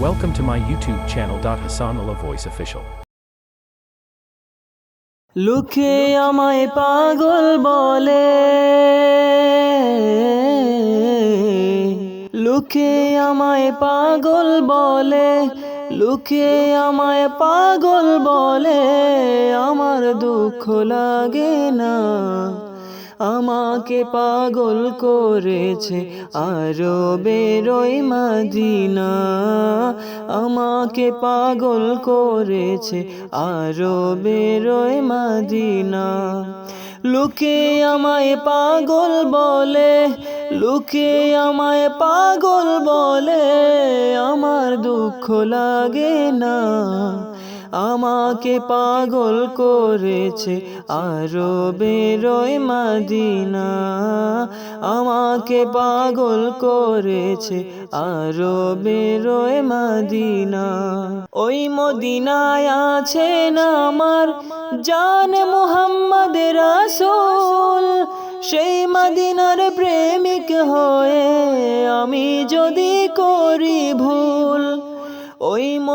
Welcome to my YouTube channel. Hassanullah Voice Official. লোকে আমায় পাগল বলে লোকে আমায় পাগল বলে লোকে আমায় পাগল বলে আমার দুঃখ লাগে না আমাকে পাগল করেছে আরও বেরোয় মাদিনা। আমাকে পাগল করেছে আরও বেরোই মাদিনা। লোকে আমায় পাগল বলে, লোকে আমায় পাগল বলে, আমার দুঃখ লাগে না। আমাকে পাগল করেছে আরও বেরোয় মাদিনা। আমাকে পাগল করেছে আরও বেরোয় মাদিনা। ওই মদিনায় আছে না আমার জান মোহাম্মদ রাসূল। সেই মদিনার প্রেমিক হয়ে আমি যদি করি ভুল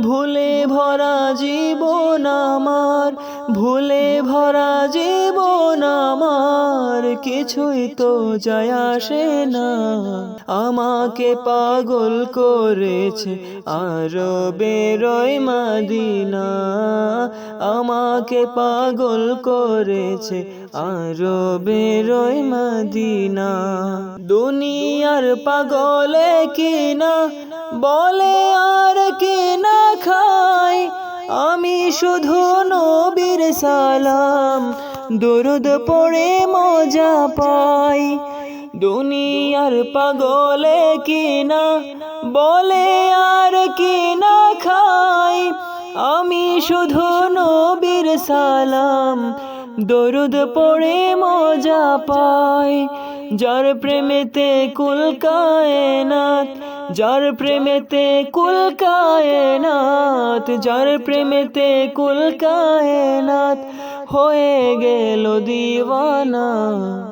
ভুলে ভরা জীবন আমার, ভুলে ভরা জীবন আমার, কিছুই তো যায় আসে না। আমাকে পাগল করেছে আরও বেরোয় মাদিনা। আমাকে পাগল করেছে আরও বেরোয় মাদিনা। দুনিয়ার পাগলে কিনা, বলে আর কিনা শুধু নবীর সালাম। দরুদ পড়ে মজা পাই। দুনিয়ার পাগলে কিনা, বলে আর কিনা খাই। আমি শুধু নবীর সালাম। দরুদ পড়ে মজা পায়। যার প্রেমেতে কুল কায়নাত, যার প্রেমেতে কুল কায়নাত, যার প্রেমেতে কুল কায়নাত, হয়ে গেল দিওয়ানা।